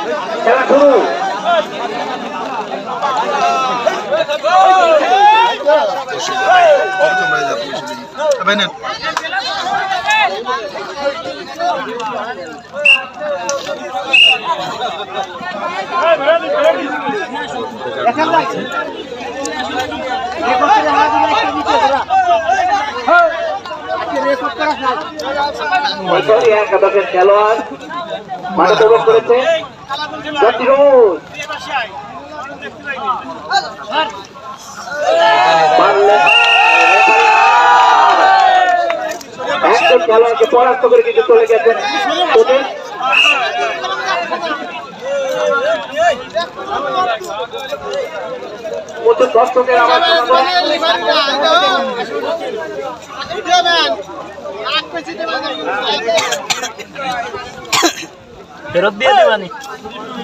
খেলা শুরু খেলোয়াড় মাঠে প্রবেশ করেছে। একজন খেলোয়াড়কে পরাস্ত করে কিন্তু চলে গেছেন প্রচুর দর্শকের ফেরত দিয়ে দেবানি।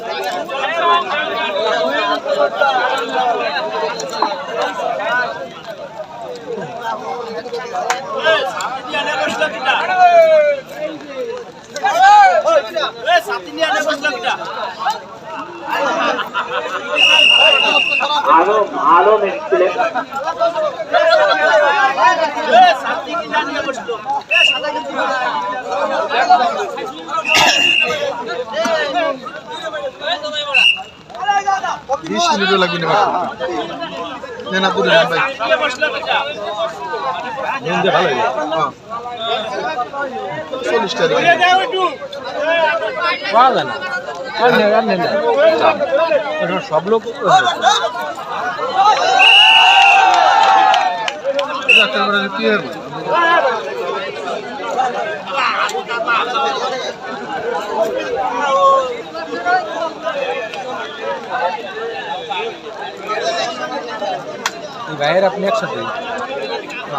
দিস নাকি উসরে তো দিলাম তিন টাকা এই খেলা ভিডিও করতেছেন লেবরিয়া হ্যাঁ ধরে হয় না। আলম আলম এসেছিলেন বিশ মিনিটও লাগবে না মাত্র। নে না যান ভাই। হ্যাঁ। চল্লিশ টাকা। সব লোক করে কি হবে গায়ের আপনি একসাথে এসেছে। না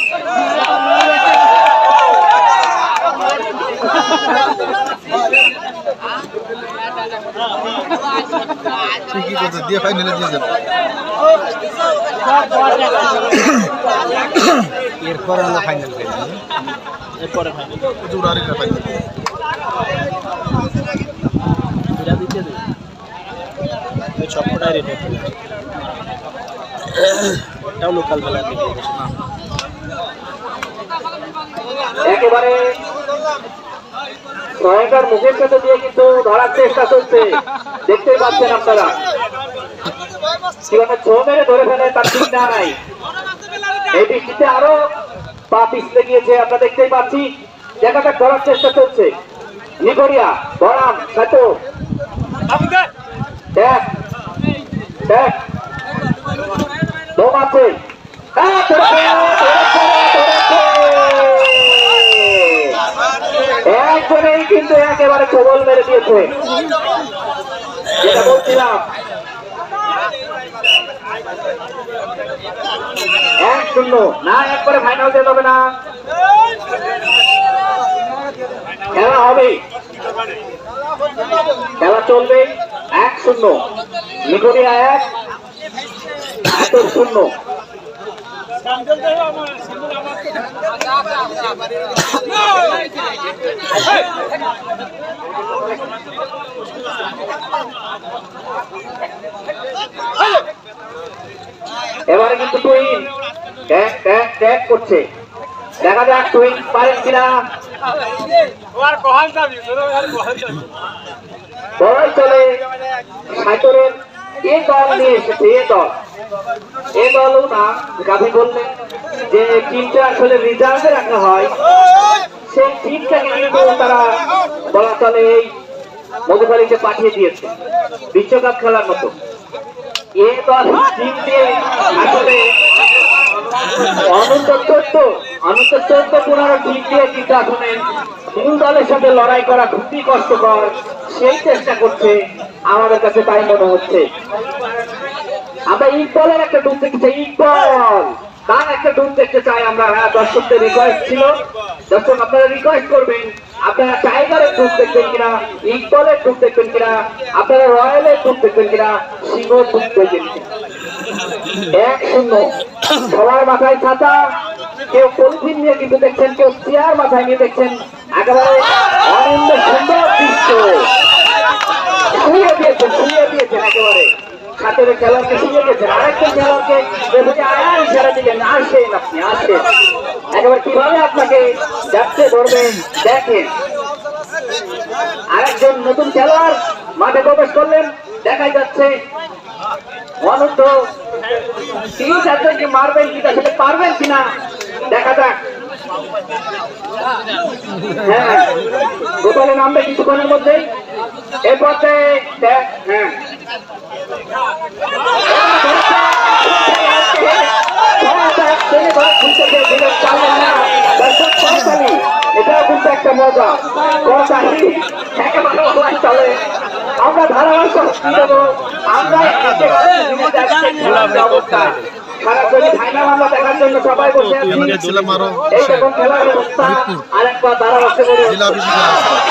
ঠিকই কথা দিয়ে ফাইনালে দিয়ে যাবে। এরপরে আমরা ফাইনাল এরপরে ফাইনাল এটা দিতে দেবে ওই সবকটাই রেট এটাও লোকাল না একেবারে স্ট্রাইকার মুখের সাথে দিয়ে কিন্তু ধরার চেষ্টা চলছে। দেখতেই পাচ্ছেন আপনারা। কীভাবে ছো মেরে ধরে বরাম আছে। হ্যাঁ, কিন্তু একেবারে প্রবল মেরে দিয়েছে। যেটা বলছিলাম। এক শূন্য। না, একবারে ফাইনাল যেতে হবে না। খেলা হবে। খেলা চলবে। এক শূন্য। নিকোটিয়া এক শূন্য। এবারে কিন্তু টুইন ট্যাগ ট্যাগ ট্যাগ করছে। দেখা যাক টুইন পারেন কিনা। বড়াই চলে সাইতরের এ দল নিয়ে এসেছে এ দল। এ দলও না গাভী বললেন যে টিমটা আসলে রিজার্ভে রাখা হয়। সেই টিমটাকে তারা বলা চলে এই পাঠিয়ে দিয়েছে, বিশ্বকাপ খেলার মতো। এ দল টিম দিয়ে আসলে দলের সাথে লড়াই করা সেই চেষ্টা করছে, আমাদের কাছে তাই মনে হচ্ছে। আমরা ইকবলের একটা ডুব দেখতে চাই, ইকবল! তার একটা ডুব দেখতে চাই আমরা। হ্যাঁ দর্শকদের রিকোয়েস্ট ছিল। দর্শক, আপনারা রিকোয়েস্ট করবেন। আপনারা টাইগারের ডুব দেখবেন কিনা, ইকবলের ডুব দেখবেন কিনা, আপনারা রয়্যালের ডুব দেখবেন কিনা সিংহর ডুব দেখবেন এক শূন্য। সবার মাথায় ছাতা। কেউ পলিথিন নিয়ে কিন্তু দেখছেন, কেউ চেয়ার মাথায় নিয়ে দেখছেন। একেবারে অনন্দ সুন্দর দৃশ্য। শুয়ে দিয়েছেন শুয়ে দিয়েছেন একেবারে। ছাত্রের খেলোয়াড়কে শুয়ে দিয়েছেন আরেকটা খেলোয়াড়কে দেখে আয়া ইশারা দিলেন। আসেন আপনি, আসেন। একেবারে কীভাবে আপনাকে যাচ্ছে ধরবেন, দেখেন। আরেকজন নতুন খেলোয়াড় মাঠে প্রবেশ করলেন, দেখাই যাচ্ছে। অনন্ত তিন চারজনকে মারবেন কিনা সেটা পারবেন কিনা? দেখা যাক। হ্যাঁ গোপালে নামবে কিছুক্ষণের মধ্যেই। এ পথে দেখ হ্যাঁ। এটাও কিন্তু একটা মজা কথাই একেবারে বলাই চলে আমরা ধারাবাহিক আমরা জন্য সবাই বসে আছি ছিলাম আরও এই দেখুন খেলার অবস্থা আরেকবার ধারাবাহিক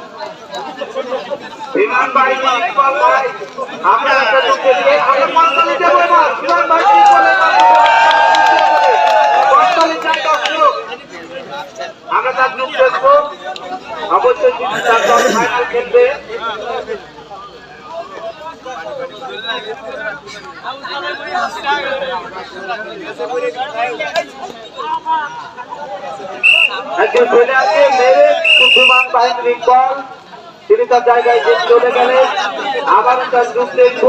বিমান আমরা তার যুগ দেখব। অবশ্যই কিন্তু তার দল ফাইনাল খেলবে। একজন প্লেয়ারকে মেরে বিমান বাহিনীর ইকবাল। তিনি তার জায়গায় যে চলে গেলেন আবার তার যুগ দেখব।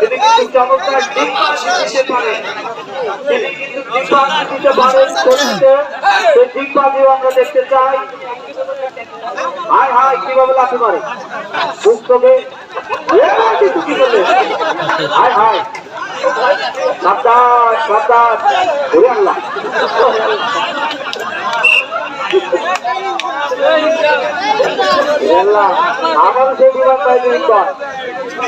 তিনি কিন্তু চমৎকার দিতে পারেন। তিনি কিন্তু পাস দিতে পারেন সেই ডিপ পাসিও আমরা দেখতে চাই। হাই হাই কীভাবে মারে। মুখ তোকে। কিন্তু কি করলে হাই হাই সাবধান সাবধান। আমারও সেই বিমান বাহিনীর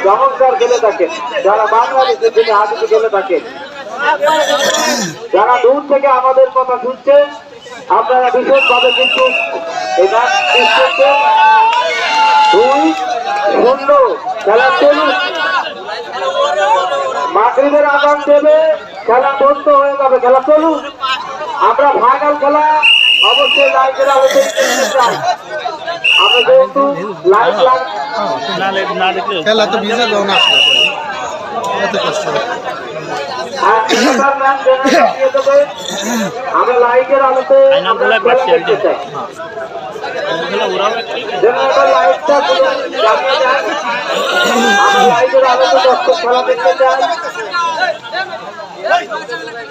চমৎকার খেলে থাকেন যারা বাংলাদেশে তিনি হাজিতে খেলে থাকেন যারা দূর থেকে আমাদের কথা শুনছেন আপনারা বিশেষভাবে কিন্তু দুই শূন্য খেলা চলুন মাগরিবের আগাম দেবে, খেলা বন্ধ হয়ে যাবে, খেলা চলুন আমরা ফাইনাল খেলা অবশ্যই আলোচনা করতে চাই আমরা যেহেতু লাইভ লাইভ খেলা তো ভিজে যাও না। এত কষ্ট। আমরা লাইভের আলোতে আমরা চাই। আলোতে দর্শক খেলা দেখতে চাই।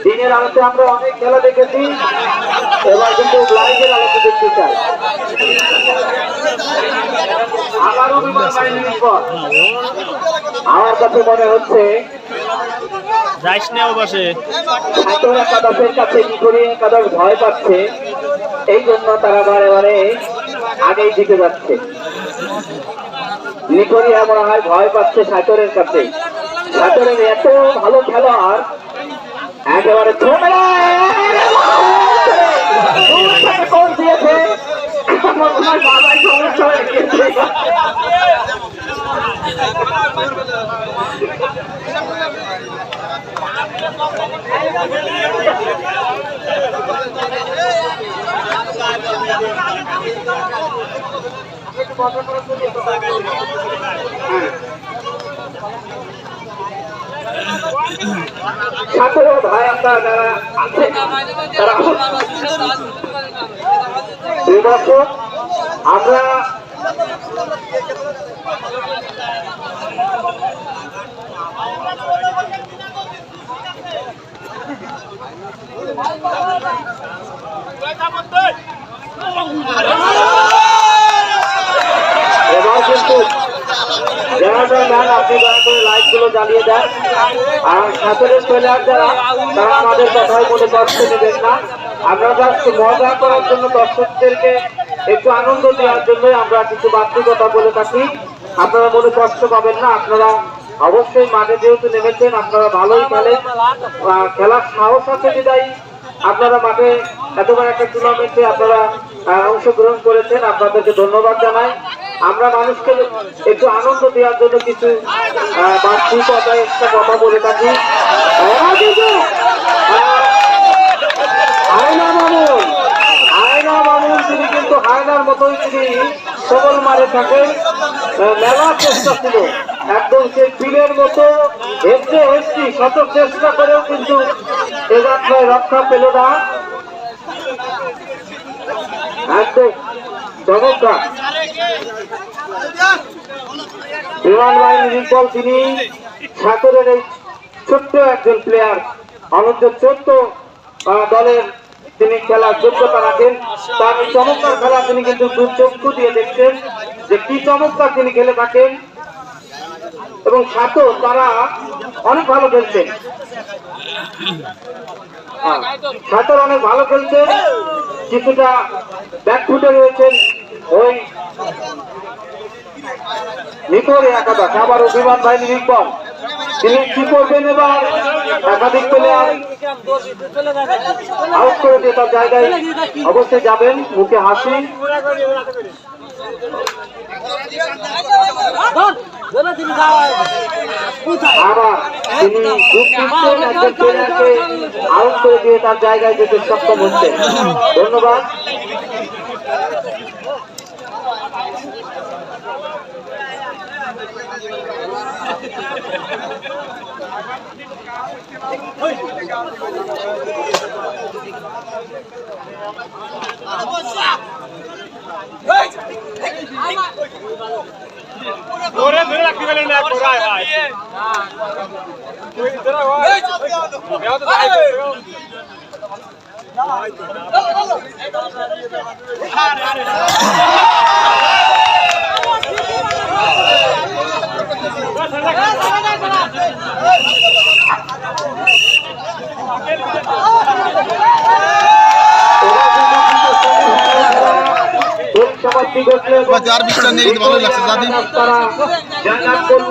দিনের আলোতে আমরা অনেক খেলা দেখেছি এবার কিন্তু লাইটের আলোতে দেখতে চাই। আবারও বিমান বাহিনীর পর। আমার কাছে মনে হচ্ছে বসে। কাছে কি করে ভয় পাচ্ছে এই জন্য তারা বারে বারে আগেই দিতে যাচ্ছে। নিকরিয়া মনে হয় ভয় পাচ্ছে সাঁতরের কাছে। সাঁতরের এত ভালো খেলোয়াড় একেবারে কোন দিয়েছে। আমার ছাত্র ভাই আমরা যারা আছে তারা এই বছর আমরা এবার কিন্তু যারা আপনি করে লাইটগুলো জ্বালিয়ে দেন। আর সাঁতারের প্লেয়ার যারা, তারা আমাদের কথাই মনে কষ্ট নেবেন না। আমরা জাস্ট মজা করার জন্য দর্শকদেরকে একটু আনন্দ দেওয়ার জন্যই আমরা কিছু বাধ্যকতা বলে থাকি। আপনারা মনে কষ্ট পাবেন না, আপনারা অবশ্যই মাঠে যেহেতু নেমেছেন, আপনারা ভালোই খেলেন। খেলার সাহস আছে বিদায়ী। আপনারা মাঠে এতবার একটা টুর্নামেন্টে আপনারা অংশগ্রহণ করেছেন, আপনাদেরকে ধন্যবাদ জানাই। আমরা মানুষকে একটু আনন্দ দেওয়ার জন্য কিছু কথা একটা কথা বলে থাকি। আয়না আয়না কিন্তু আয়নার মতোই মারে চেষ্টা ছিল। একদম মতো চেষ্টা করেও কিন্তু এ রক্ষা পেল না। একদম। চমৎকার বিমান বাহিনী রিকল তিনি সাঁতরের এই ছোট্ট একজন প্লেয়ার অনন্ত চোদ্দ দলের তিনি খেলার যোগ্যতা রাখেন। তার এই চমৎকার খেলা তিনি কিন্তু দুর্চক্ষু দিয়ে দেখছেন যে কি চমৎকার তিনি খেলে থাকেন। এবং সাঁতর তারা অনেক ভালো খেলছেন। সাঁতর অনেক ভালো খেলছেন। কিছুটা ব্যাকফুটে রয়েছেন। ওই নিকরে একাদশ আবারও বিমান বাহিনী নিকম তিনি কি করবেন এবার? একাধিক প্লেয়ার আউট করে দিয়ে তার জায়গায় অবশ্যই যাবেন, মুখে হাসি। আবার তিনি আউট করে দিয়ে তার জায়গায় যেতে সক্ষম হচ্ছে। ধন্যবাদ। ধরে ধরে রাখতে পারলেন না কোরায় ভাই। আর বিশ্বাস নেই, কিন্তু ভালোই লাগছে, দাদি।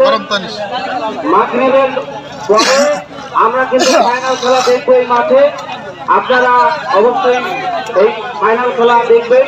গরম তানিস আমরা কিন্তু ফাইনাল খেলা দেখব এই মাঠে আপনারা অবশ্যই এই ফাইনাল খেলা দেখবেন